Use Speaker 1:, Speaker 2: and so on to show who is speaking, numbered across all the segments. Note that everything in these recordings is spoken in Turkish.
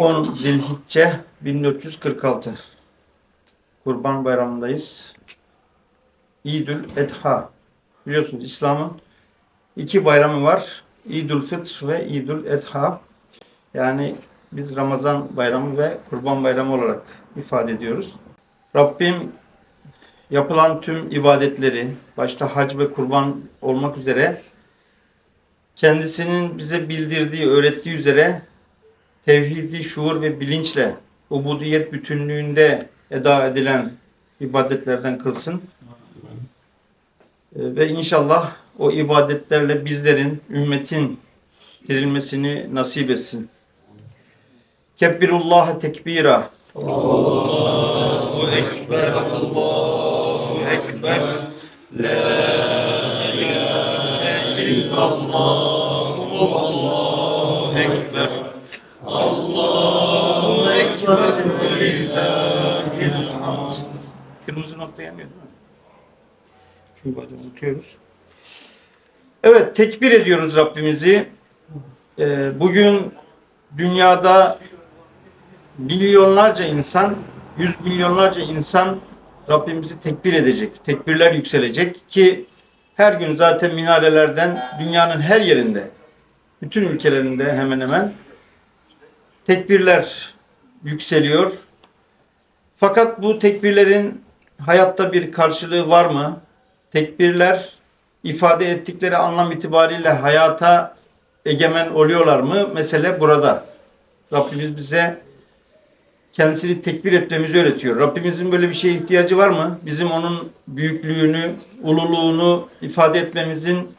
Speaker 1: 10 Zilhicce 1446 Kurban Bayramı'ndayız. İdül Edha. Biliyorsunuz İslam'ın iki bayramı var. İdül Fitr ve İdül Edha. Yani biz Ramazan bayramı ve Kurban bayramı olarak ifade ediyoruz. Rabbim yapılan tüm ibadetleri, başta hac ve kurban olmak üzere kendisinin bize bildirdiği, öğrettiği üzere tevhidi şuur ve bilinçle ubudiyet bütünlüğünde eda edilen ibadetlerden kılsın. Ee, Ve inşallah o ibadetlerle bizlerin, ümmetin dirilmesini nasip etsin. Kebbirullah tekbira. Allahu Ekber, Yanıyor değil mi? Çünkü bazen unutuyoruz. Evet, tekbir ediyoruz Rabbimizi. Ee, bugün dünyada milyonlarca insan, yüz milyonlarca insan Rabbimizi tekbir edecek. Tekbirler yükselecek ki her gün zaten minarelerden dünyanın her yerinde, bütün ülkelerinde hemen hemen tekbirler yükseliyor. Fakat bu tekbirlerin hayatta bir karşılığı var mı? Tekbirler ifade ettikleri anlam itibariyle hayata egemen oluyorlar mı? Mesele burada. Rabbimiz bize kendisini tekbir etmemizi öğretiyor. Rabbimizin böyle bir şeye ihtiyacı var mı? Bizim onun büyüklüğünü, ululuğunu ifade etmemizin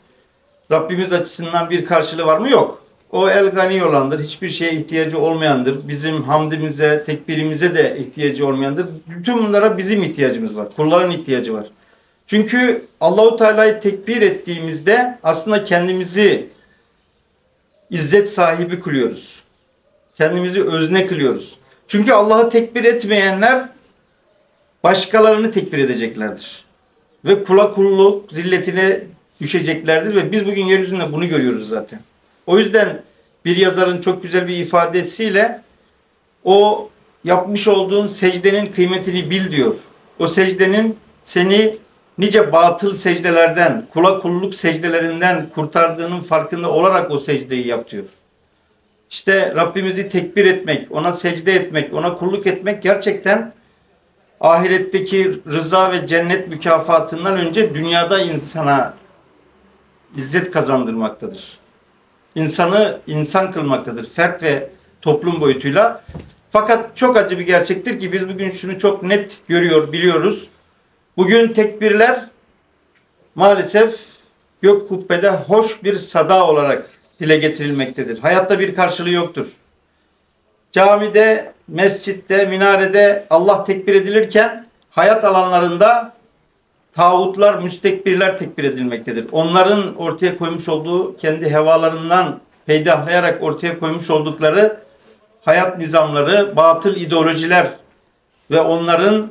Speaker 1: Rabbimiz açısından bir karşılığı var mı? Yok. O el gani olandır. Hiçbir şeye ihtiyacı olmayandır. Bizim hamdimize, tekbirimize de ihtiyacı olmayandır. Bütün bunlara bizim ihtiyacımız var. Kulların ihtiyacı var. Çünkü Allahu Teala'yı tekbir ettiğimizde aslında kendimizi izzet sahibi kılıyoruz. Kendimizi özne kılıyoruz. Çünkü Allah'ı tekbir etmeyenler başkalarını tekbir edeceklerdir. Ve kula kulluk zilletine düşeceklerdir ve biz bugün yeryüzünde bunu görüyoruz zaten. O yüzden bir yazarın çok güzel bir ifadesiyle o yapmış olduğun secdenin kıymetini bil diyor. O secdenin seni nice batıl secdelerden, kula kulluk secdelerinden kurtardığının farkında olarak o secdeyi yap diyor. İşte Rabbimizi tekbir etmek, ona secde etmek, ona kulluk etmek gerçekten ahiretteki rıza ve cennet mükafatından önce dünyada insana izzet kazandırmaktadır. İnsanı insan kılmaktadır. Fert ve toplum boyutuyla. Fakat çok acı bir gerçektir ki biz bugün şunu çok net görüyor, biliyoruz. Bugün tekbirler maalesef gök kubbede hoş bir sada olarak dile getirilmektedir. Hayatta bir karşılığı yoktur. Camide, mescitte, minarede Allah tekbir edilirken hayat alanlarında tağutlar, müstekbirler tekbir edilmektedir. Onların ortaya koymuş olduğu kendi hevalarından peydahlayarak ortaya koymuş oldukları hayat nizamları, batıl ideolojiler ve onların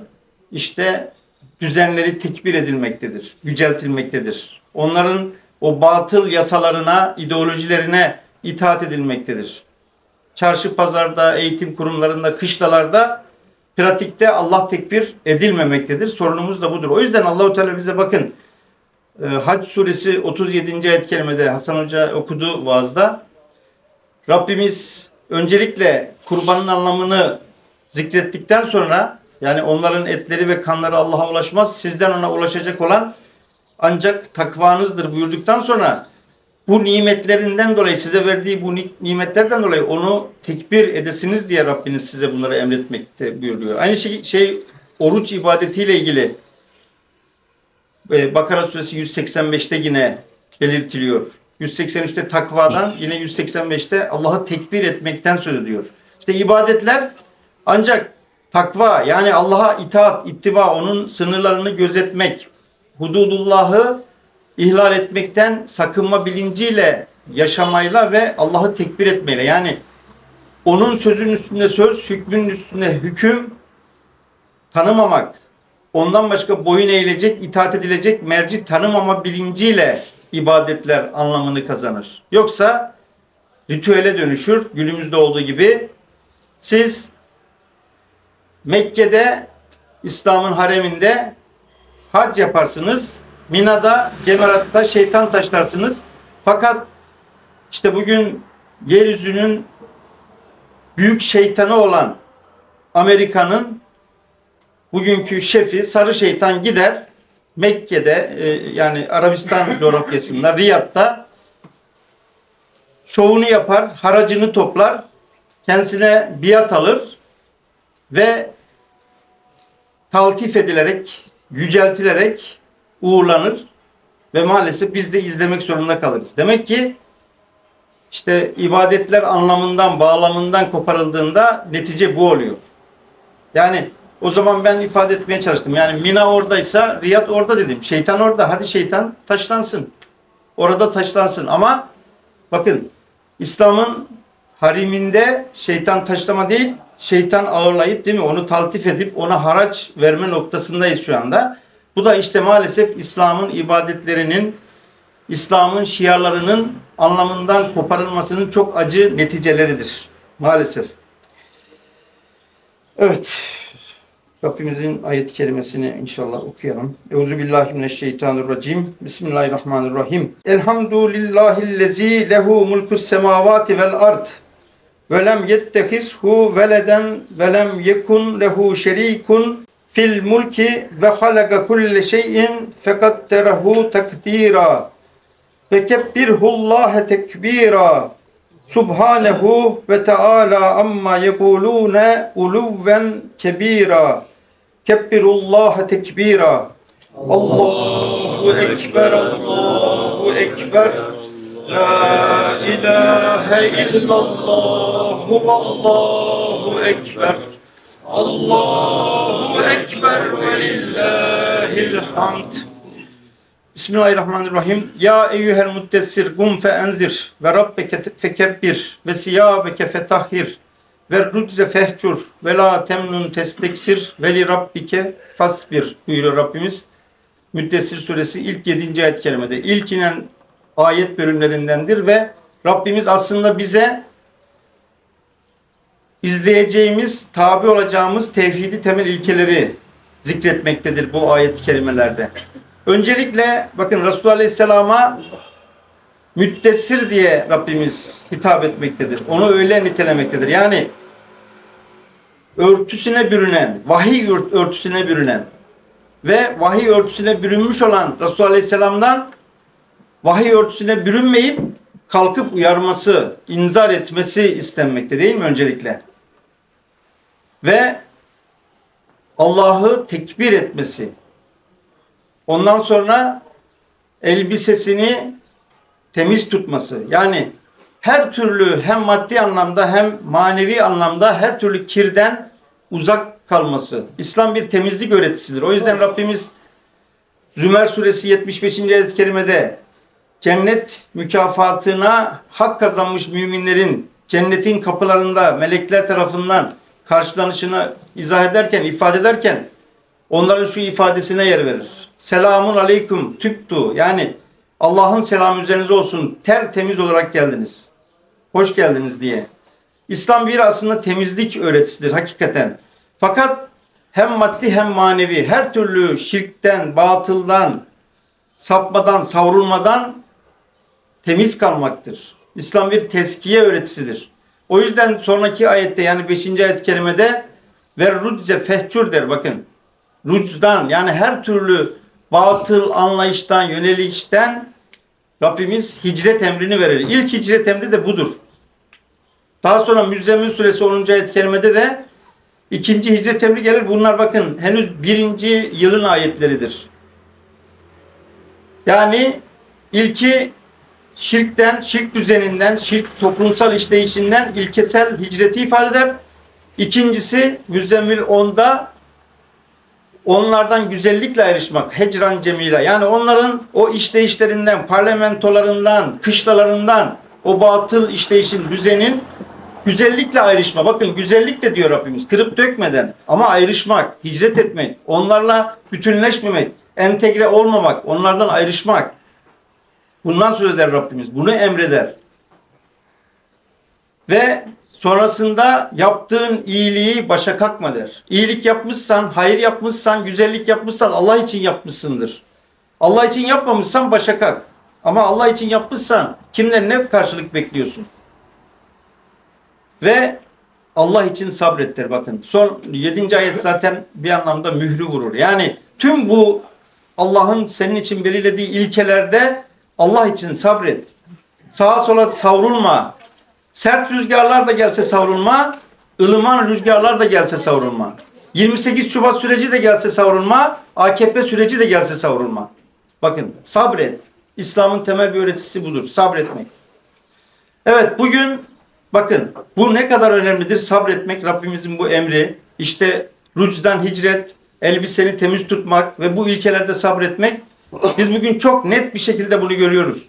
Speaker 1: işte düzenleri tekbir edilmektedir, yüceltilmektedir. Onların o batıl yasalarına, ideolojilerine itaat edilmektedir. Çarşı pazarda, eğitim kurumlarında, kışlalarda pratikte Allah tekbir edilmemektedir. Sorunumuz da budur. O yüzden Allahu Teala bize bakın e, Hac suresi 37. ayet kerimede Hasan Hoca okudu vaazda. Rabbimiz öncelikle kurbanın anlamını zikrettikten sonra yani onların etleri ve kanları Allah'a ulaşmaz. Sizden ona ulaşacak olan ancak takvanızdır buyurduktan sonra bu nimetlerinden dolayı size verdiği bu ni- nimetlerden dolayı onu tekbir edesiniz diye Rabbiniz size bunları emretmekte buyuruyor. Aynı şey, şey oruç ibadetiyle ilgili e, Bakara suresi 185'te yine belirtiliyor. 183'te takvadan yine 185'te Allah'ı tekbir etmekten söz ediyor. İşte ibadetler ancak takva yani Allah'a itaat, ittiba, onun sınırlarını gözetmek, hududullahı ihlal etmekten sakınma bilinciyle yaşamayla ve Allah'ı tekbir etmeyle yani onun sözün üstünde söz, hükmün üstünde hüküm tanımamak, ondan başka boyun eğilecek, itaat edilecek merci tanımama bilinciyle ibadetler anlamını kazanır. Yoksa ritüele dönüşür günümüzde olduğu gibi Siz Mekke'de İslam'ın hareminde hac yaparsınız. Mina'da, Cemarat'ta şeytan taşlarsınız. Fakat işte bugün yeryüzünün büyük şeytanı olan Amerika'nın bugünkü şefi sarı şeytan gider Mekke'de e, yani Arabistan coğrafyasında Riyad'da şovunu yapar, haracını toplar, kendisine biat alır ve taltif edilerek, yüceltilerek uğurlanır ve maalesef biz de izlemek zorunda kalırız. Demek ki işte ibadetler anlamından, bağlamından koparıldığında netice bu oluyor. Yani o zaman ben ifade etmeye çalıştım. Yani Mina oradaysa Riyad orada dedim. Şeytan orada. Hadi şeytan taşlansın. Orada taşlansın. Ama bakın İslam'ın hariminde şeytan taşlama değil, şeytan ağırlayıp değil mi? Onu taltif edip ona haraç verme noktasındayız şu anda. Bu da işte maalesef İslam'ın ibadetlerinin İslam'ın şiarlarının anlamından koparılmasının çok acı neticeleridir. Maalesef. Evet. Rabbimizin ayet-i kerimesini inşallah okuyalım. Euzubillahimineşşeytanirracim. Bismillahirrahmanirrahim. Elhamdülillahillezî lehu mulkus semavati vel ard. Ve lem yettehizhu veleden ve lem yekun lehu şerikun fil mulki ve halaka kulle şeyin fekadderahu takdira. Ve kebbirhullâhe tekbira. Subhanehu ve Teala amma yekulune uluven kebira. Kebbirullaha tekbira. Allahu ekber, Allahu ekber. La ilahe illallah, Allahu ekber. Allahu ekber ve lillahil hamd. Bismillahirrahmanirrahim. Ya eyyuhel muddessir gum fe enzir ve rabbeke fekebbir ve siyabeke fetahhir ve rücze fehcur ve la temnun testeksir ve li rabbike fasbir buyuruyor Rabbimiz. Müddessir suresi ilk 7. ayet kerimede. İlk inen ayet bölümlerindendir ve Rabbimiz aslında bize izleyeceğimiz, tabi olacağımız tevhidi temel ilkeleri zikretmektedir bu ayet-i kerimelerde. Öncelikle bakın Resulullah Aleyhisselam'a müddessir diye Rabbimiz hitap etmektedir. Onu öyle nitelemektedir. Yani örtüsüne bürünen, vahiy ört- örtüsüne bürünen ve vahiy örtüsüne bürünmüş olan Resulullah Aleyhisselam'dan vahiy örtüsüne bürünmeyip kalkıp uyarması, inzar etmesi istenmekte değil mi öncelikle? Ve Allah'ı tekbir etmesi, Ondan sonra elbisesini temiz tutması. Yani her türlü hem maddi anlamda hem manevi anlamda her türlü kirden uzak kalması. İslam bir temizlik öğretisidir. O yüzden Rabbimiz Zümer suresi 75. ayet-i kerimede cennet mükafatına hak kazanmış müminlerin cennetin kapılarında melekler tarafından karşılanışını izah ederken, ifade ederken onların şu ifadesine yer verir. Selamun aleyküm tüptu. Yani Allah'ın selamı üzerinize olsun. Tertemiz olarak geldiniz. Hoş geldiniz diye. İslam bir aslında temizlik öğretisidir hakikaten. Fakat hem maddi hem manevi her türlü şirkten, batıldan, sapmadan, savrulmadan temiz kalmaktır. İslam bir teskiye öğretisidir. O yüzden sonraki ayette yani 5. ayet-i kerimede ve rucze fehcur der bakın. Rucdan yani her türlü batıl anlayıştan, yönelişten Rabbimiz hicret emrini verir. İlk hicret emri de budur. Daha sonra Müzzemmil suresi 10. ayet-i kerimede de ikinci hicret emri gelir. Bunlar bakın henüz birinci yılın ayetleridir. Yani ilki şirkten, şirk düzeninden, şirk toplumsal işleyişinden ilkesel hicreti ifade eder. İkincisi Müzzemmil 10'da onlardan güzellikle ayrışmak, hecran cemile. Yani onların o işleyişlerinden, parlamentolarından, kışlalarından, o batıl işleyişin, düzenin güzellikle ayrışma. Bakın güzellikle diyor Rabbimiz. Kırıp dökmeden ama ayrışmak, hicret etmek, onlarla bütünleşmemek, entegre olmamak, onlardan ayrışmak. Bundan söz eder Rabbimiz. Bunu emreder. Ve Sonrasında yaptığın iyiliği başa kalkma der. İyilik yapmışsan, hayır yapmışsan, güzellik yapmışsan Allah için yapmışsındır. Allah için yapmamışsan başa kalk. Ama Allah için yapmışsan kimden ne karşılık bekliyorsun? Ve Allah için sabret der bakın. Son 7. ayet zaten bir anlamda mührü vurur. Yani tüm bu Allah'ın senin için belirlediği ilkelerde Allah için sabret. Sağa sola savrulma. Sert rüzgarlar da gelse savrulma. ılıman rüzgarlar da gelse savrulma. 28 Şubat süreci de gelse savrulma. AKP süreci de gelse savrulma. Bakın sabret. İslam'ın temel bir öğretisi budur. Sabretmek. Evet bugün bakın bu ne kadar önemlidir sabretmek Rabbimizin bu emri. İşte rucdan hicret, elbiseni temiz tutmak ve bu ilkelerde sabretmek. Biz bugün çok net bir şekilde bunu görüyoruz.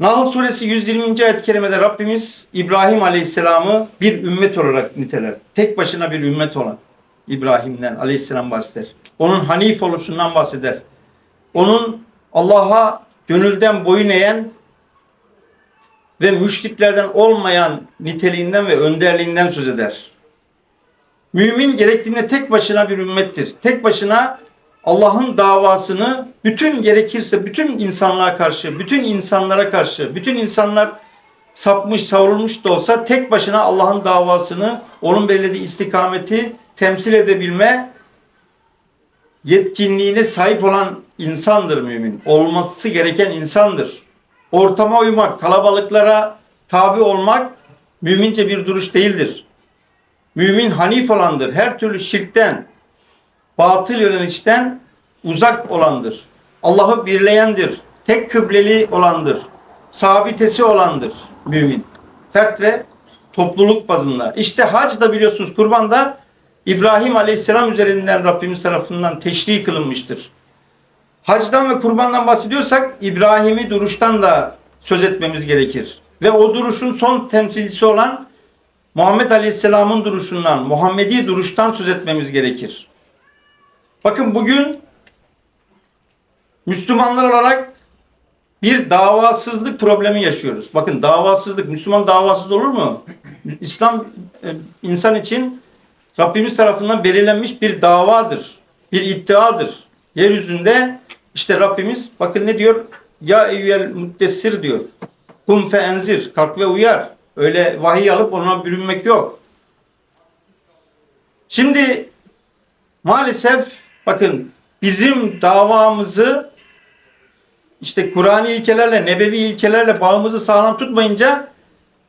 Speaker 1: Nahl suresi 120. ayet-i kerimede Rabbimiz İbrahim Aleyhisselam'ı bir ümmet olarak niteler. Tek başına bir ümmet olan İbrahim'den Aleyhisselam bahseder. Onun hanif oluşundan bahseder. Onun Allah'a gönülden boyun eğen ve müşriklerden olmayan niteliğinden ve önderliğinden söz eder. Mümin gerektiğinde tek başına bir ümmettir. Tek başına Allah'ın davasını bütün gerekirse bütün insanlığa karşı, bütün insanlara karşı, bütün insanlar sapmış, savrulmuş da olsa tek başına Allah'ın davasını, onun belirlediği istikameti temsil edebilme yetkinliğine sahip olan insandır mümin. Olması gereken insandır. Ortama uymak, kalabalıklara tabi olmak mümince bir duruş değildir. Mümin hanif olandır. Her türlü şirkten, batıl yönelişten uzak olandır. Allah'ı birleyendir. Tek kıbleli olandır. Sabitesi olandır mümin. Fert ve topluluk bazında. İşte hac da biliyorsunuz kurbanda İbrahim Aleyhisselam üzerinden Rabbimiz tarafından teşri kılınmıştır. Hacdan ve kurbandan bahsediyorsak İbrahim'i duruştan da söz etmemiz gerekir. Ve o duruşun son temsilcisi olan Muhammed Aleyhisselam'ın duruşundan, Muhammedi duruştan söz etmemiz gerekir. Bakın bugün Müslümanlar olarak bir davasızlık problemi yaşıyoruz. Bakın davasızlık, Müslüman davasız olur mu? İslam e, insan için Rabbimiz tarafından belirlenmiş bir davadır. Bir iddiadır. Yeryüzünde işte Rabbimiz bakın ne diyor? Ya eyyüel müddessir diyor. Kum fe enzir. Kalk ve uyar. Öyle vahiy alıp ona bürünmek yok. Şimdi maalesef bakın bizim davamızı işte Kur'ani ilkelerle, nebevi ilkelerle bağımızı sağlam tutmayınca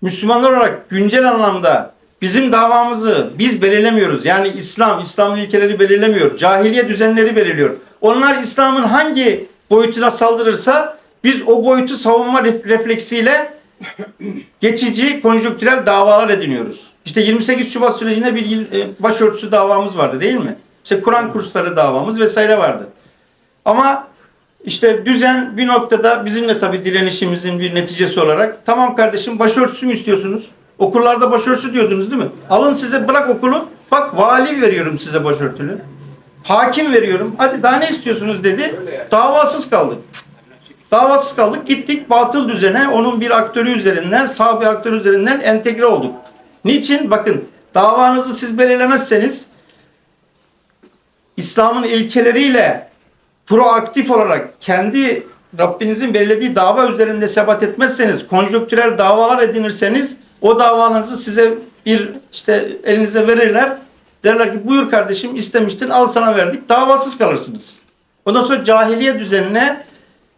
Speaker 1: Müslümanlar olarak güncel anlamda bizim davamızı biz belirlemiyoruz. Yani İslam, İslam'ın ilkeleri belirlemiyor. Cahiliye düzenleri belirliyor. Onlar İslam'ın hangi boyutuna saldırırsa biz o boyutu savunma ref- refleksiyle geçici konjonktürel davalar ediniyoruz. İşte 28 Şubat sürecinde bir e, başörtüsü davamız vardı değil mi? İşte Kur'an kursları davamız vesaire vardı. Ama işte düzen bir noktada bizimle tabii direnişimizin bir neticesi olarak tamam kardeşim başörtüsü mü istiyorsunuz? Okullarda başörtüsü diyordunuz değil mi? Alın size bırak okulu. Bak vali veriyorum size başörtülü. Hakim veriyorum. Hadi daha ne istiyorsunuz dedi. Davasız kaldık. Davasız kaldık. Gittik batıl düzene onun bir aktörü üzerinden, sağ bir aktör üzerinden entegre olduk. Niçin? Bakın davanızı siz belirlemezseniz İslam'ın ilkeleriyle proaktif olarak kendi Rabbinizin belirlediği dava üzerinde sebat etmezseniz, konjonktürel davalar edinirseniz o davalarınızı size bir işte elinize verirler. Derler ki buyur kardeşim istemiştin al sana verdik. Davasız kalırsınız. Ondan sonra cahiliye düzenine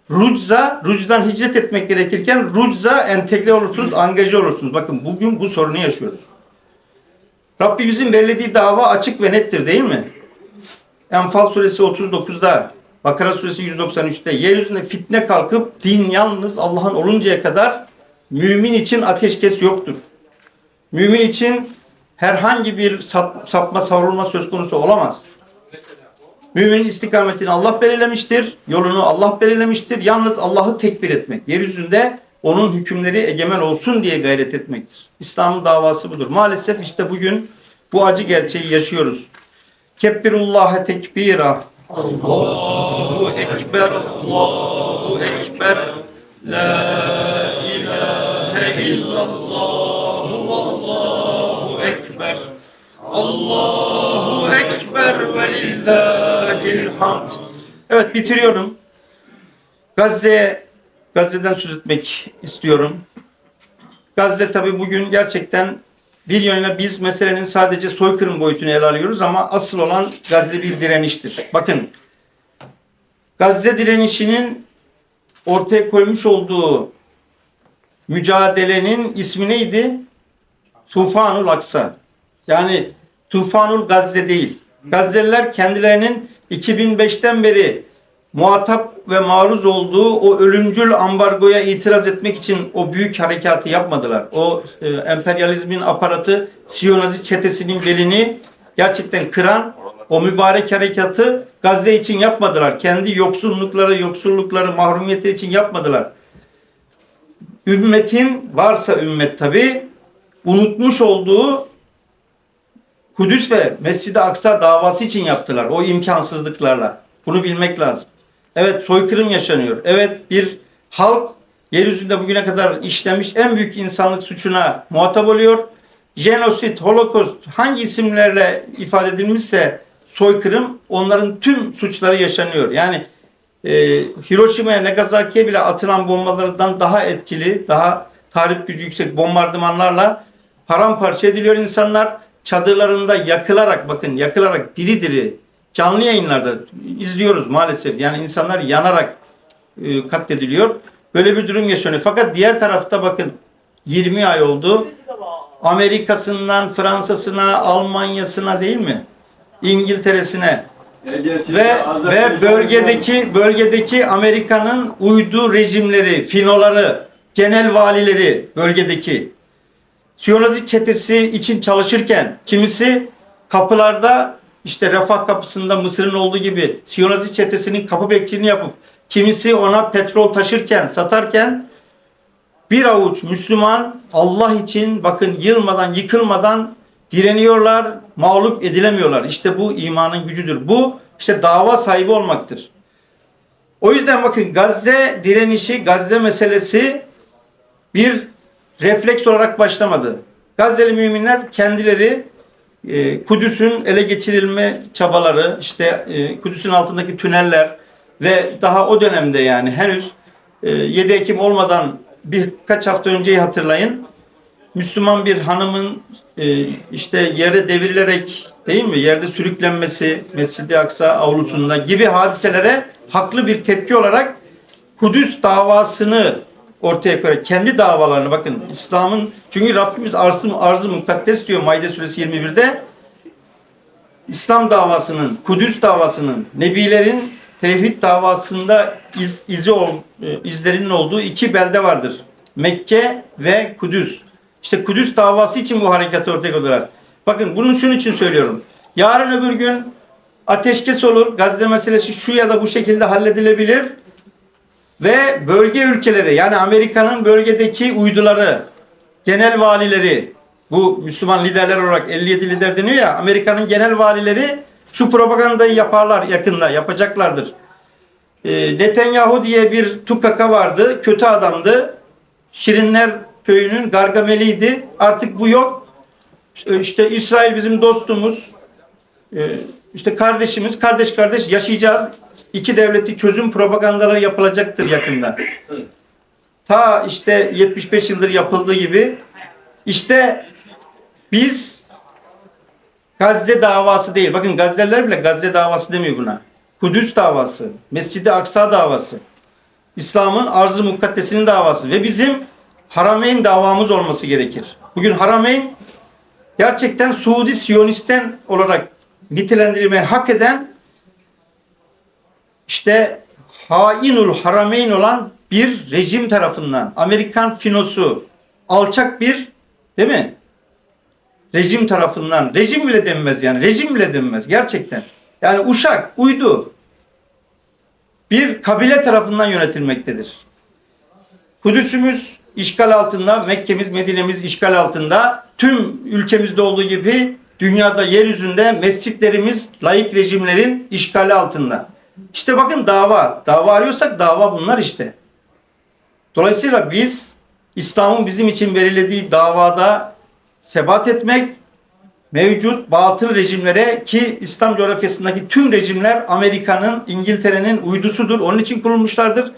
Speaker 1: rucza, rucdan hicret etmek gerekirken rucza entegre olursunuz, angaje olursunuz. Bakın bugün bu sorunu yaşıyoruz. Rabbimizin belirlediği dava açık ve nettir değil mi? Enfal suresi 39'da, Bakara suresi 193'te yeryüzünde fitne kalkıp din yalnız Allah'ın oluncaya kadar mümin için ateşkes yoktur. Mümin için herhangi bir sap- sapma savrulma söz konusu olamaz. Müminin istikametini Allah belirlemiştir. Yolunu Allah belirlemiştir. Yalnız Allah'ı tekbir etmek. Yeryüzünde onun hükümleri egemen olsun diye gayret etmektir. İslam'ın davası budur. Maalesef işte bugün bu acı gerçeği yaşıyoruz. Kebbirullaha tekbira. Allahu Ekber, Allahu Ekber. La ilahe illallah, Allahu Ekber. Allahu Ekber ve lillahil hamd. Evet bitiriyorum. Gazze, Gazze'den söz etmek istiyorum. Gazze tabi bugün gerçekten bir yönüyle biz meselenin sadece soykırım boyutunu ele alıyoruz ama asıl olan Gazze bir direniştir. Bakın Gazze direnişinin ortaya koymuş olduğu mücadelenin ismi neydi? Tufanul Aksa. Yani Tufanul Gazze değil. Gazze'liler kendilerinin 2005'ten beri muhatap ve maruz olduğu o ölümcül ambargoya itiraz etmek için o büyük harekatı yapmadılar. O e, emperyalizmin aparatı Siyonazi çetesinin belini gerçekten kıran o mübarek harekatı Gazze için yapmadılar. Kendi yoksullukları, yoksullukları, mahrumiyetleri için yapmadılar. Ümmetin varsa ümmet tabi unutmuş olduğu Kudüs ve Mescid-i Aksa davası için yaptılar. O imkansızlıklarla. Bunu bilmek lazım. Evet soykırım yaşanıyor. Evet bir halk yeryüzünde bugüne kadar işlemiş en büyük insanlık suçuna muhatap oluyor. Jenosit, Holocaust hangi isimlerle ifade edilmişse soykırım onların tüm suçları yaşanıyor. Yani e, Hiroşima'ya, Nagasaki'ye bile atılan bombalardan daha etkili, daha tahrip gücü yüksek bombardımanlarla paramparça ediliyor insanlar. Çadırlarında yakılarak bakın yakılarak diri diri canlı yayınlarda izliyoruz maalesef. Yani insanlar yanarak e, katlediliyor. Böyle bir durum yaşanıyor. Fakat diğer tarafta bakın 20 ay oldu. Amerika'sından Fransa'sına, Almanya'sına değil mi? İngiltere'sine ve ve bölgedeki bölgedeki Amerika'nın uydu rejimleri, finoları, genel valileri bölgedeki Siyonazi çetesi için çalışırken kimisi kapılarda işte Refah kapısında Mısır'ın olduğu gibi Siyonazi çetesinin kapı bekçiliğini yapıp kimisi ona petrol taşırken, satarken bir avuç Müslüman Allah için bakın yılmadan, yıkılmadan direniyorlar, mağlup edilemiyorlar. İşte bu imanın gücüdür. Bu işte dava sahibi olmaktır. O yüzden bakın Gazze direnişi, Gazze meselesi bir refleks olarak başlamadı. Gazze'li müminler kendileri Kudüs'ün ele geçirilme çabaları, işte e, Kudüs'ün altındaki tüneller ve daha o dönemde yani henüz e, 7 Ekim olmadan birkaç hafta önceyi hatırlayın. Müslüman bir hanımın e, işte yere devrilerek değil mi yerde sürüklenmesi Mescid-i Aksa avlusunda gibi hadiselere haklı bir tepki olarak Kudüs davasını ortaya koyarak kendi davalarını bakın İslam'ın çünkü Rabbimiz arzı, arzı mukaddes diyor Maide suresi 21'de İslam davasının, Kudüs davasının, Nebilerin tevhid davasında iz, izi ol, e, izlerinin olduğu iki belde vardır. Mekke ve Kudüs. İşte Kudüs davası için bu harekatı ortaya koydular. Bakın bunun şunun için söylüyorum. Yarın öbür gün ateşkes olur. Gazze meselesi şu ya da bu şekilde halledilebilir. Ve bölge ülkeleri yani Amerika'nın bölgedeki uyduları, genel valileri, bu Müslüman liderler olarak 57 lider deniyor ya Amerika'nın genel valileri şu propagandayı yaparlar yakında yapacaklardır. E, Netanyahu diye bir tukaka vardı. Kötü adamdı. Şirinler köyünün Gargameliydi. Artık bu yok. E, işte İsrail bizim dostumuz. E, işte kardeşimiz. Kardeş kardeş yaşayacağız. İki devletli çözüm propagandaları yapılacaktır yakında. Ta işte 75 yıldır yapıldığı gibi işte biz Gazze davası değil. Bakın Gazze'liler bile Gazze davası demiyor buna. Kudüs davası, Mescid-i Aksa davası, İslam'ın arz-ı mukaddesinin davası ve bizim Harameyn davamız olması gerekir. Bugün Harameyn gerçekten Suudi Siyonisten olarak nitelendirilmeye hak eden işte hainul harameyn olan bir rejim tarafından Amerikan finosu alçak bir değil mi? Rejim tarafından rejim bile denmez yani rejim bile denmez gerçekten. Yani uşak, uydu bir kabile tarafından yönetilmektedir. Kudüs'ümüz işgal altında, Mekke'miz, Medine'miz işgal altında. Tüm ülkemizde olduğu gibi dünyada, yeryüzünde mescitlerimiz layık rejimlerin işgali altında. İşte bakın dava. Dava arıyorsak dava bunlar işte. Dolayısıyla biz İslam'ın bizim için verildiği davada sebat etmek mevcut batıl rejimlere ki İslam coğrafyasındaki tüm rejimler Amerika'nın, İngiltere'nin uydusudur. Onun için kurulmuşlardır.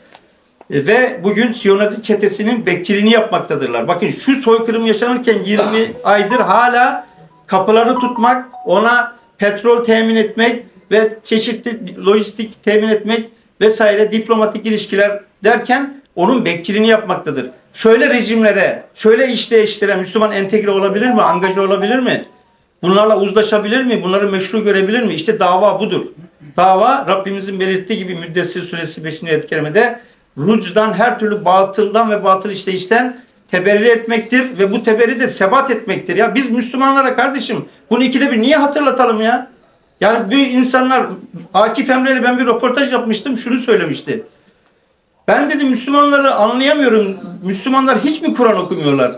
Speaker 1: E, Ve bugün Siyonist çetesinin bekçiliğini yapmaktadırlar. Bakın şu soykırım yaşanırken 20 aydır hala kapıları tutmak, ona petrol temin etmek ve çeşitli lojistik temin etmek vesaire diplomatik ilişkiler derken onun bekçiliğini yapmaktadır. Şöyle rejimlere, şöyle işleyişlere Müslüman entegre olabilir mi? Angaja olabilir mi? Bunlarla uzlaşabilir mi? Bunları meşru görebilir mi? İşte dava budur. Dava Rabbimizin belirttiği gibi Müddessir suresi 5. ayet-i kerimede rucdan her türlü batıldan ve batıl işleyişten teberri etmektir ve bu teberri de sebat etmektir. Ya biz Müslümanlara kardeşim bunu ikide bir niye hatırlatalım ya? Yani bu insanlar Akif Emre ile ben bir röportaj yapmıştım şunu söylemişti. Ben dedim Müslümanları anlayamıyorum. Müslümanlar hiç mi Kur'an okumuyorlar?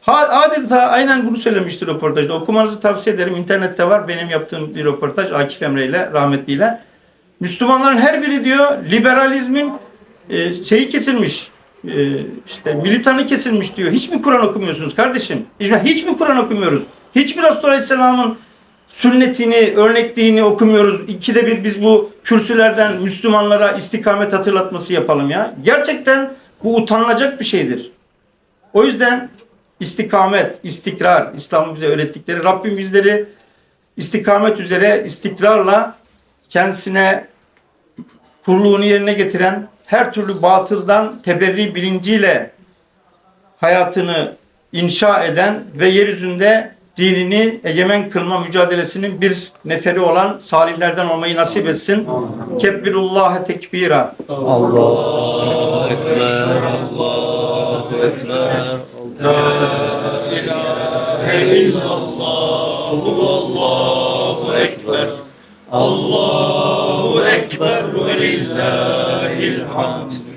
Speaker 1: Ha, adeta aynen bunu söylemişti röportajda. Okumanızı tavsiye ederim. İnternette var. Benim yaptığım bir röportaj Akif Emre ile rahmetliyle. Müslümanların her biri diyor liberalizmin e, şeyi kesilmiş. E, işte militanı kesilmiş diyor. Hiç mi Kur'an okumuyorsunuz kardeşim? Hiç, hiç mi Kur'an okumuyoruz? Hiç mi Resulullah Aleyhisselam'ın sünnetini, örnekliğini okumuyoruz. İkide bir biz bu kürsülerden Müslümanlara istikamet hatırlatması yapalım ya. Gerçekten bu utanılacak bir şeydir. O yüzden istikamet, istikrar, İslam'ın bize öğrettikleri Rabbim bizleri istikamet üzere istikrarla kendisine kulluğunu yerine getiren her türlü batıldan teberri bilinciyle hayatını inşa eden ve yeryüzünde dinini egemen kılma mücadelesinin bir neferi olan salihlerden olmayı nasip etsin. Kebbirullaha tekbira.
Speaker 2: Allahu Ekber, Allahu Ekber, La ilahe illallah, Allahu Ekber, Allahu Ekber ve lillahil hamd.